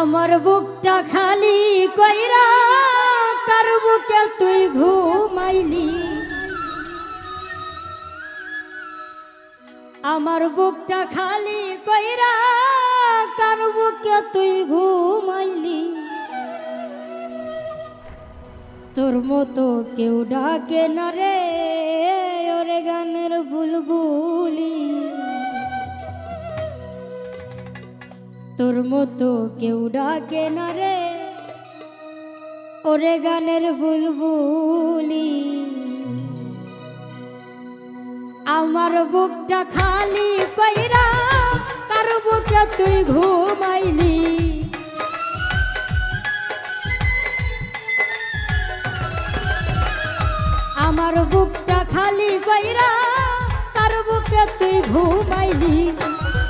আমার বুকটা খালি কইরা কার বুকে তুই ঘুমাইলি। আমার বুকটা খালি কইরা কার বুকে তুই ঘুমাইলি। তোর মতো কেউ ডাকে না রে, ওরে গানের বুলবুলি তোর মতো কেউ ডাকে না রে। ওরে গানের বুলবুলি। আমার বুকটা খালি কইরা কার বুকে তুই ঘুমাইলি। আমার বুকটা খালি কইরা তার বুকে তুই ঘুমাইলি।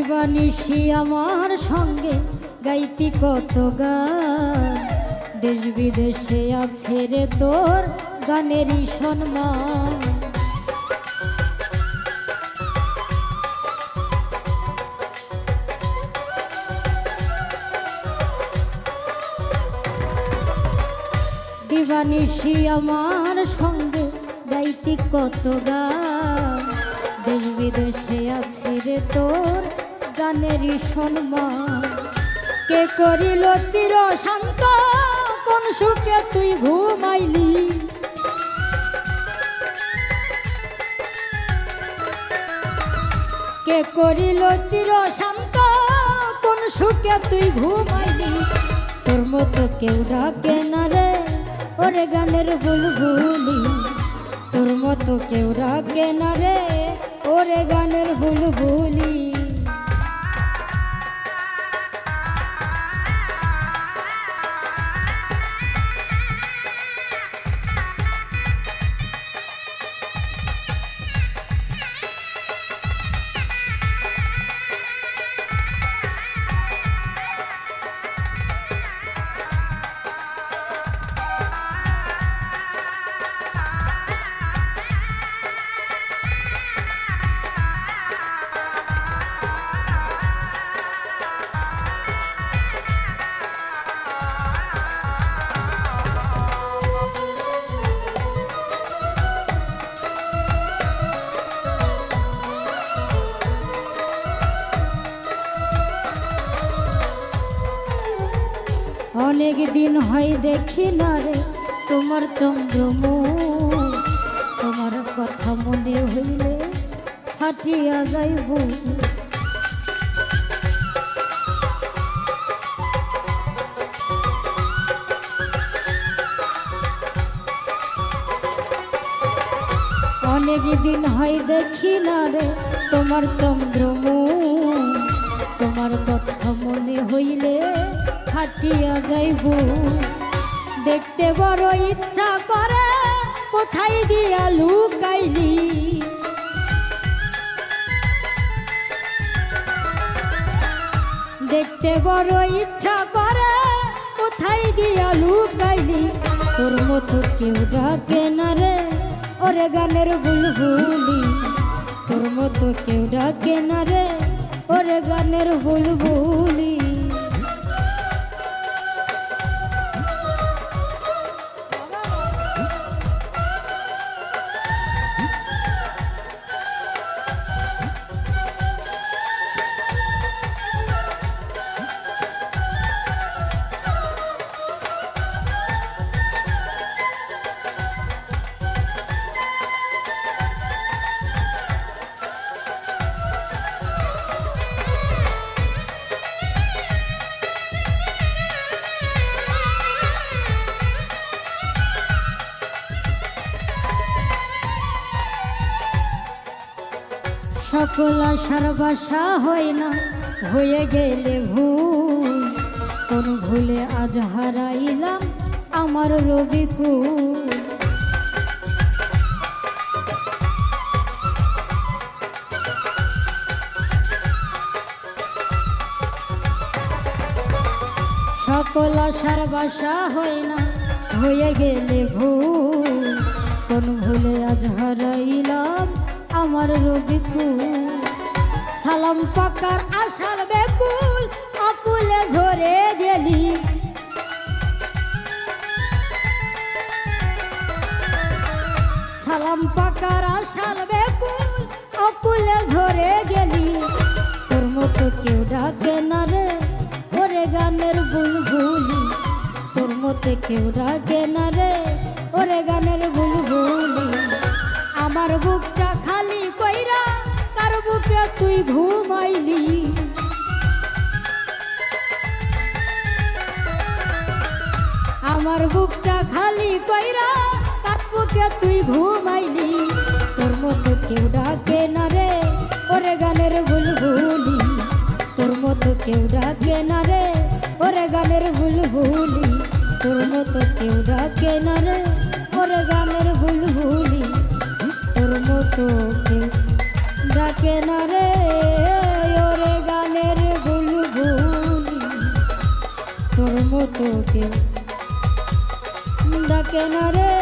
দিবানিশি আমার সঙ্গে, গাইতি কত গান। দেশ বিদেশে আছে রে তোর গানেরই সম্মান। দিবানিশি আমার সঙ্গে, গাইতি কত গান। দেশ বিদেশে আছে রে তোর গানেরই সম্মান। কে করিল চির শান্ত? কোন সুখে তুই ঘুমাইলি? কে করিল চির শান্ত? কোন সুখে তুই ঘুমাইলি? তোর মতো কেউ ডাকে না রে, ওরে গানের বুলবুলি। তোর মতো কেউ ডাকে না রে, ওরে গানের বুলবুলি। অনেক দিন হয় দেখি না রে তোমার চন্দ্রমুখ। তোমার কথা মনে হইলে ফাটিয়া যাইব অনেক দিন হয় দেখি না রে তোমার চন্দ্রমুখ। তোমার কথা মনে হইলে হাটিয়া যাইব। দেখতে বড় ইচ্ছা করে, কোথায় দিয়া লুকাইলি? দেখতে বড় ইচ্ছা করে, কোথায় দিয়া লুকাইলি? তোর মতো কেউ ডাকে না রে, ওরে গানের বুলবুলি। তোর মতো কেউ ডাকে না রে, ওরে গানের বুলবুলি। সকল আশার বাসা হয় না, হয়ে গেলে ভুল। কোন ভুলে আজ হারাইলাম আমার রবিকুল। সকল আশার বাসা হয় না, হয়ে গেলে ভুল। কোন ভুলে আজ হারাইলাম আমার রবিকুল। সালাম পাকার আশার বেকুল আকুলে ধরে গেলি। সালাম পাকার আশার বেকুল আকুলে ধরে গেলি। তোর মতো কেউ ডাকে না রে, ওরে গানের বুলবুলি। তোর মতো কেউ ডাকে না রে, ওরে গানের বুলবুলি। আমার কার বুকে তুই ঘুমাইলি। আমার বুকটা খালি কইরা কার বুকে তুই ঘুমাইলি। তোর মতো কেউ ডাকে না রে, ওরে গানের বুলবুলি তোর মতো কেউ ডাকে না রে, ওরে গানের বুলবুলি তোর মতো কেউ ডাকে না রে, ওরে গানের বুলবুলি তোর মতো কেউ ডাকে না গানের বুলবুলি তোর মতো কেউ ডাকে রে।